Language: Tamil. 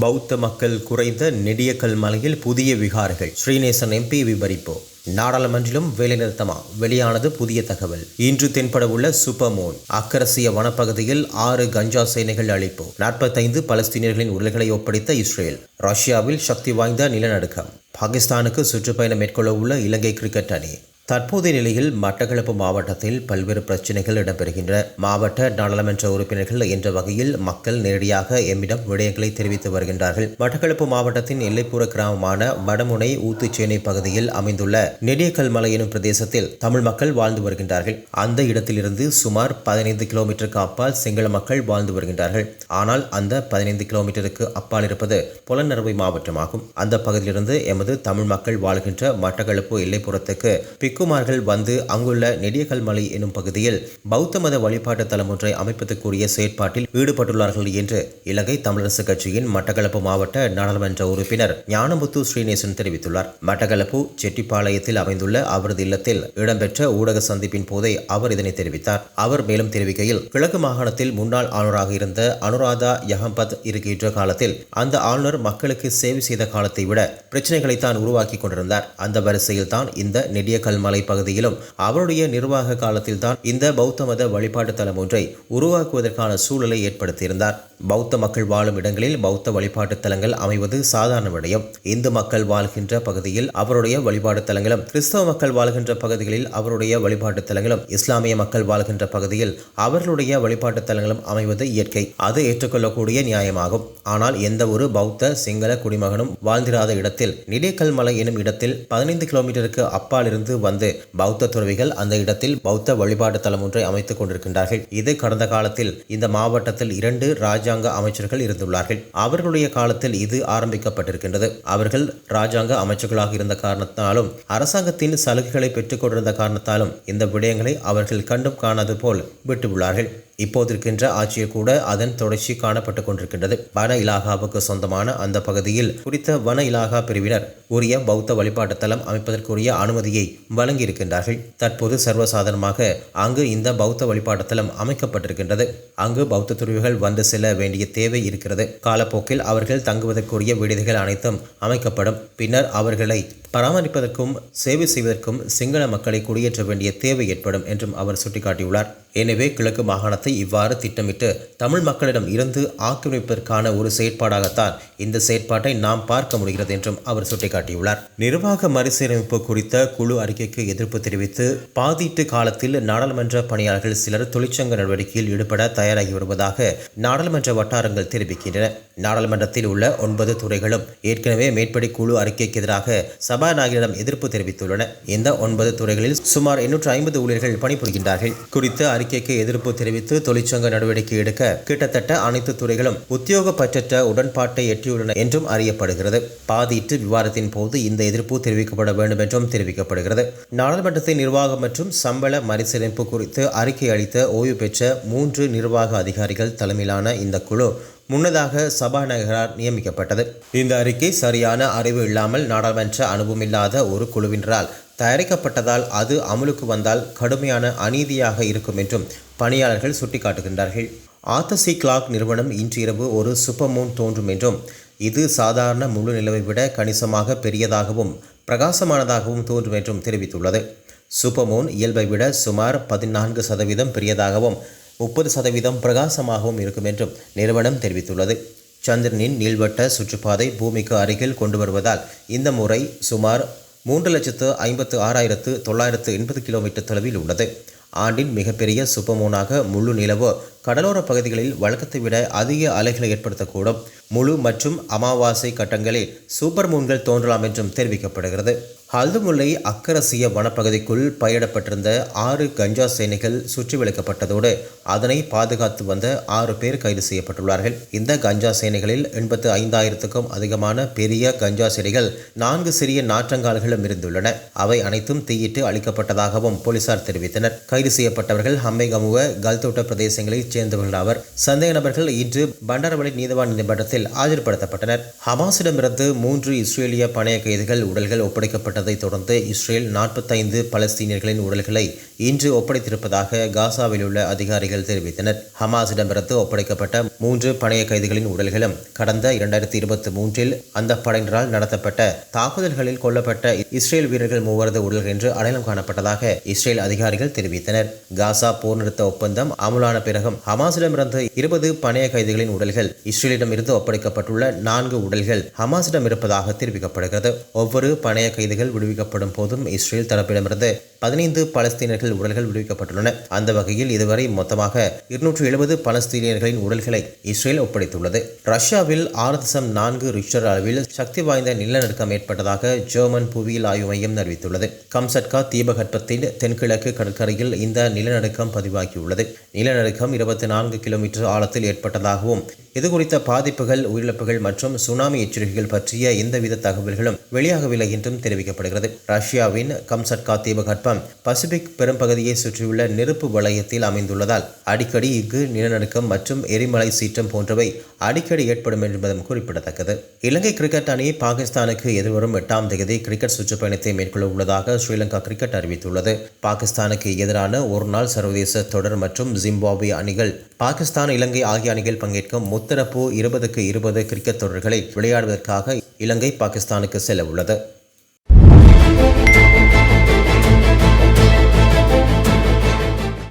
பௌத்த மக்கள் குறைந்த நெடியக்கல் மலையில் புதிய விகாரைகள். ஸ்ரீநேசன் எம்பி விபரிப்பு. நாடாளுமன்றிலும் வேலைநிறுத்தமா? வெளியானது புதிய தகவல். இன்று தென்படவுள்ள சூப்பர்மோன் அக்கரசிய வனப்பகுதியில் ஆறு கஞ்சா சேனைகள் அழிப்பு. நாற்பத்தைந்து பலஸ்தீனியர்களின் உடல்களை ஒப்படைத்த இஸ்ரேல். ரஷ்யாவில் சக்தி வாய்ந்த நிலநடுக்கம். பாகிஸ்தானுக்கு சுற்றுப்பயணம் மேற்கொள்ள உள்ள இலங்கை கிரிக்கெட் அணி. தற்போதைய நிலையில் மட்டக்களப்பு மாவட்டத்தில் பல்வேறு பிரச்சினைகள் இடம்பெறுகின்றன. மாவட்ட நாடாளுமன்ற உறுப்பினர்கள் என்ற வகையில் மக்கள் நேரடியாக எம்மிடம் விடயங்களை தெரிவித்து வருகின்றார்கள். மட்டக்களப்பு மாவட்டத்தின் எல்லைப்புற கிராமமான வடமுனை ஊத்துச்சேனை பகுதியில் அமைந்துள்ள நெடியக்கல் மலை எனும் பிரதேசத்தில் தமிழ் மக்கள் வாழ்ந்து வருகின்றார்கள். அந்த இடத்திலிருந்து சுமார் பதினைந்து கிலோமீட்டருக்கு அப்பால் சிங்கள மக்கள் வாழ்ந்து வருகின்றார்கள். ஆனால் அந்த பதினைந்து கிலோமீட்டருக்கு அப்பால் இருப்பது புலனறுவை மாவட்டமாகும். அந்த பகுதியிலிருந்து எமது தமிழ் மக்கள் வாழ்கின்ற மட்டக்களப்பு எல்லைப்புறத்துக்கு பிக்குமார்கள் வந்து அங்குள்ள நெடியகல்மலை எனும் பகுதியில் பௌத்த மத வழிபாட்டு தலம் ஒன்றை அமைப்பதற்குரிய செயற்பாட்டில் ஈடுபட்டுள்ளார்கள் என்று இலங்கை தமிழரசு கட்சியின் மட்டக்களப்பு மாவட்ட நாடாளுமன்ற உறுப்பினர் ஞானமுத்து ஸ்ரீநேசன் தெரிவித்துள்ளார். மட்டக்களப்பு செட்டிப்பாளையத்தில் அமைந்துள்ள அவரது இல்லத்தில் இடம்பெற்ற ஊடக சந்திப்பின் போதே அவர் இதனை தெரிவித்தார். அவர் மேலும் தெரிவிக்கையில் கிழக்கு மாகாணத்தில் முன்னாள் ஆளுநராக இருந்த அனுராதா யஹம்பத் இருக்கின்ற காலத்தில் அந்த ஆளுநர் மக்களுக்கு சேவை செய்த காலத்தை விட பிரச்சனைகளை தான் உருவாக்கி கொண்டிருந்தார். அந்த வரிசையில் தான் இந்த நெடியக்கல் மலை மலைப்பகுதியிலும் அவருடைய நிர்வாக காலத்தில்தான் இந்த பௌத்த மத வழிபாட்டு தலம் ஒன்றை உருவாக்குவதற்கான சூழலை ஏற்படுத்தியிருந்தார். பௌத்த மக்கள் வாழும் இடங்களில் பௌத்த வழிபாட்டு தலங்கள் அமைவது சாதாரண விடயம். இந்து மக்கள் வாழ்கின்ற பகுதியில் அவருடைய வழிபாட்டு தலங்களும் கிறிஸ்தவ மக்கள் வாழ்கின்ற பகுதிகளில் அவருடைய வழிபாட்டு தலங்களும் இஸ்லாமிய மக்கள் வாழ்கின்ற பகுதியில் அவர்களுடைய வழிபாட்டு தலங்களும் அமைவது இயற்கை. அது ஏற்றுக்கொள்ளக்கூடிய நியாயமாகும். ஆனால் எந்த ஒரு பௌத்த சிங்கள குடிமகனும் வாழ்ந்திராத இடத்தில் நிடேக்கல் மலை எனும் இடத்தில் பதினைந்து கிலோமீட்டருக்கு அப்பாலிருந்து வந்த வந்து பௌத்த துறவிகள் அந்த இடத்தில் பௌத்த வழிபாட்டு தலம் ஒன்றை அமைத்துக் கொண்டிருக்கின்றார்கள். இது கடந்த காலத்தில் இந்த மாவட்டத்தில் இரண்டு ராஜாங்க அமைச்சர்கள் இருந்துள்ளார்கள். அவர்களுடைய காலத்தில் இது ஆரம்பிக்கப்பட்டிருக்கின்றது. அவர்கள் ராஜாங்க அமைச்சர்களாக இருந்த காரணத்தாலும் அரசாங்கத்தின் சலுகைகளை பெற்றுக் கொண்டிருந்த காரணத்தாலும் இந்த விடயங்களை அவர்கள் கண்டும் காணாது போல் விட்டுள்ளார்கள் இப்போது இருக்கின்ற ஆட்சியில் கூட அதன் தொடர்ச்சி காணப்பட்டு கொண்டிருக்கின்றது. வன இலாகாவுக்கு சொந்தமான அந்த பகுதியில் குறித்த வன இலாகா பிரிவினர் உரிய பௌத்த வழிபாட்டு தலம் அமைப்பதற்குரிய அனுமதியை வழங்கியிருக்கின்றார்கள். தற்போது சர்வசாதாரணமாக அங்கு இந்த பௌத்த வழிபாட்டு தலம் அமைக்கப்பட்டிருக்கின்றது. அங்கு பௌத்த துறவிகள் வந்து செல்ல வேண்டிய தேவை இருக்கிறது. காலப்போக்கில் அவர்கள் தங்குவதற்குரிய விடுதிகள் அனைத்தும் அமைக்கப்படும். பின்னர் அவர்களை பராமரிப்பதற்கும் சேவை செய்வதற்கும் சிங்கள மக்களை குடியேற்ற வேண்டிய தேவை ஏற்படும் என்றும் அவர் சுட்டிக்காட்டியுள்ளார். எனவே கிழக்கு மாகாணத்தை இவ்வாறு திட்டமிட்டு தமிழ் மக்களிடம் இருந்து ஆக்கிரமிப்பதற்கான ஒரு செயற்பாடாகத்தான் இந்த செயற்பாட்டை நாம் பார்க்க முடிகிறது என்றும் அவர் சுட்டிக்காட்டியுள்ளார். நிர்வாக மறுசீரமைப்பு குறித்த குழு அறிக்கைக்கு எதிர்ப்பு தெரிவித்து பாதீட்டு காலத்தில் நாடாளுமன்ற பணியாளர்கள் சிலர் தொழிற்சங்க நடவடிக்கையில் ஈடுபட தயாராகி வருவதாக நாடாளுமன்ற வட்டாரங்கள் தெரிவிக்கின்றன. நாடாளுமன்றத்தில் உள்ள ஒன்பது துறைகளும் ஏற்கனவே மேற்படி குழு அறிக்கைக்கு எதிராக சபாநாயகரிடம் எதிர்ப்பு தெரிவித்துள்ளன. இந்த ஒன்பது துறைகளில் சுமார் எண்ணூற்று ஐம்பது ஊழியர்கள் பணிபுரிகின்றார்கள். குறித்த அறிக்கைக்கு எதிர்ப்பு தெரிவித்து தொழிற்சங்க நடவடிக்கை எடுக்க கிட்டத்தட்ட அனைத்து துறைகளும் உத்தியோகப்பற்ற உடன்பாட்டை எட்டியுள்ளன என்றும் அறியப்படுகிறது. பாதியிட்டு விவாதத்தின் போது இந்த எதிர்ப்பு தெரிவிக்கப்பட வேண்டும் என்றும் தெரிவிக்கப்படுகிறது. நாடாளுமன்றத்தின் நிர்வாகம் மற்றும் சம்பள மறுசீரமைப்பு குறித்து அறிக்கை அளித்த ஓய்வு பெற்ற மூன்று நிர்வாக அதிகாரிகள் தலைமையிலான இந்த குழு முன்னதாக சபாநாயகரால் நியமிக்கப்பட்டது. இந்த அறிக்கை சரியான அறிவு இல்லாமல் நாடாளுமன்ற அனுபவமில்லாத ஒரு குழுவினரால் தயாரிக்கப்பட்டதால் அது அமலுக்கு வந்தால் கடுமையான அநீதியாக இருக்கும் என்றும் பணியாளர்கள் சுட்டிக்காட்டுகின்றார்கள். ஆத்தசி கிளாக் நிறுவனம் இன்று இரவு ஒரு சுப்பமூன் தோன்றும் என்றும் இது சாதாரண முழு நிலவை விட கணிசமாக பெரியதாகவும் பிரகாசமானதாகவும் தோன்றும் என்றும் தெரிவித்துள்ளது. சூப்பர்மூன் இயல்பை விட சுமார் பதினான்கு சதவீதம் பெரியதாகவும் முப்பது சதவீதம் பிரகாசமாகவும் இருக்கும் என்றும் நிறுவனம் தெரிவித்துள்ளது. சந்திரனின் நீள்வட்ட சுற்றுப்பாதை பூமிக்கு அருகில் கொண்டு வருவதால் இந்த முறை சுமார் மூன்று லட்சத்து ஐம்பத்து ஆறாயிரத்து தொள்ளாயிரத்து எண்பது கிலோமீட்டர் தொலைவில் உள்ளது. ஆண்டின் மிகப்பெரிய சுப்பமூனாக முழு நிலவு கடலோர பகுதிகளில் வழக்கத்தை விட அதிக அலைகளை ஏற்படுத்தக்கூடும். முழு மற்றும் அமாவாசை கட்டங்களில் சூப்பர் மூன்கள் தோன்றலாம் என்றும் தெரிவிக்கப்படுகிறது. ஹல்துமுல்லை அக்கரசிய வனப்பகுதிக்குள் பயிரிடப்பட்டிருந்த ஆறு கஞ்சா சேனைகள் சுற்றி வளைக்கப்பட்டதோடு அதனை பாதுகாத்து வந்த ஆறு பேர் கைது செய்யப்பட்டுள்ளார்கள். இந்த கஞ்சா சேனைகளில் எண்பத்து ஐந்தாயிரத்துக்கும் அதிகமான பெரிய கஞ்சா செடிகள் நான்கு சிறிய நாற்றங்கால்களும் இருந்துள்ளன. அவை அனைத்தும் தீயிட்டு அளிக்கப்பட்டதாகவும் போலீசார் தெரிவித்தனர். கைது செய்யப்பட்டவர்கள் ஹம்மைகமுக கல்தோட்ட பிரதேசங்களில் சேர்ந்தவர்கள் அவர் சந்தேக நபர்கள் இன்று பண்டாரவளை நீதவான் நீதிமன்றத்தில் ஆஜர்படுத்தப்பட்டனர். ஹமாஸிடமிருந்து மூன்று இஸ்ரேலிய பணைய கைதிகள் உடல்கள் ஒப்படைக்கப்பட்டதைத் தொடர்ந்து இஸ்ரேல் நாற்பத்தைந்து பலஸ்தீனியர்களின் உடல்களை இன்று ஒப்படைத்திருப்பதாக காசாவில் உள்ள அதிகாரிகள் தெரிவித்தனர். ஹமாஸிடமிருந்து ஒப்படைக்கப்பட்ட மூன்று பணைய கைதிகளின் உடல்களும் கடந்த இரண்டாயிரத்தி இருபத்தி மூன்றில் அந்த படையினரால் நடத்தப்பட்ட தாக்குதல்களில் கொல்லப்பட்ட இஸ்ரேல் வீரர்கள் மூவரது உடல்கள் என்று அடையாளம் காணப்பட்டதாக இஸ்ரேல் அதிகாரிகள் தெரிவித்தனர். காசா போர் நிறுத்த ஒப்பந்தம் அமுலான பிறகும் ஹமாஸிடமிருந்து இருபது பணைய கைதிகளின் உடல்கள் இஸ்ரேலிடமிருந்து ஒப்படைக்கப்பட்டுள்ள நான்கு உடல்கள் ஹமாஸிடம் இருப்பதாக தெரிவிக்கப்படுகிறது. ஒவ்வொரு பணைய கைதிகள் விடுவிக்கப்படும் போதும் இஸ்ரேல் தரப்பிடமிருந்து பதினைந்து பலஸ்தீனர்கள் உடல்கள் விடுவிக்கப்பட்டுள்ளன. அந்த வகையில் இதுவரை மொத்தமாக இருநூற்று எழுபது பலஸ்தீனியர்களின் உடல்களை இஸ்ரேல் ஒப்படைத்துள்ளது. ரஷ்யாவில் ஆறு தசம் நான்கு ரிக்டர் அளவில் சக்தி வாய்ந்த நிலநடுக்கம் ஏற்பட்டதாக ஜெர்மன் புவியியல் ஆய்வு மையம் அறிவித்துள்ளது கம்சட்கா தீபகற்பத்தின் தென்கிழக்கு கடற்கரையில் இந்த நிலநடுக்கம் பதிவாகியுள்ளது. நிலநடுக்கம் இருபத்தி நான்கு கிலோமீட்டர் ஆழத்தில் ஏற்பட்டதாகவும் இது குறித்த பாதிப்புகள் உயிரிழப்புகள் மற்றும் சுனாமி எச்சரிக்கைகள் பற்றிய எந்தவித தகவல்களும் வெளியாகவில்லை என்றும் தெரிவிக்கப்படுகிறது. ரஷ்யாவின் கம்சட்கா தீபகற்பம் பசிபிக் பெரும்பகுதியை சுற்றியுள்ள நெருப்பு வளையத்தில் அமைந்துள்ளதால் அடிக்கடி இங்கு நிலநடுக்கம் மற்றும் எரிமலை சீற்றம் போன்றவை அடிக்கடி ஏற்படும் என்பதும் குறிப்பிடத்தக்கது. இலங்கை கிரிக்கெட் அணி பாகிஸ்தானுக்கு எதிர்வரும் எட்டாம் தேதி கிரிக்கெட் சுற்றுப்பயணத்தை மேற்கொள்ள உள்ளதாக ஸ்ரீலங்கா கிரிக்கெட் அறிவித்துள்ளது. பாகிஸ்தானுக்கு எதிரான ஒருநாள் சர்வதேச தொடர் மற்றும் ஜிம்பாப்வே அணிகள். பாகிஸ்தான் இலங்கை ஆகிய அணிகள் பங்கேற்கும் முத்தரப்பு இருபதுக்கு இருபது கிரிக்கெட் தொடர்களை விளையாடுவதற்காக இலங்கை பாகிஸ்தானுக்கு செல்ல உள்ளது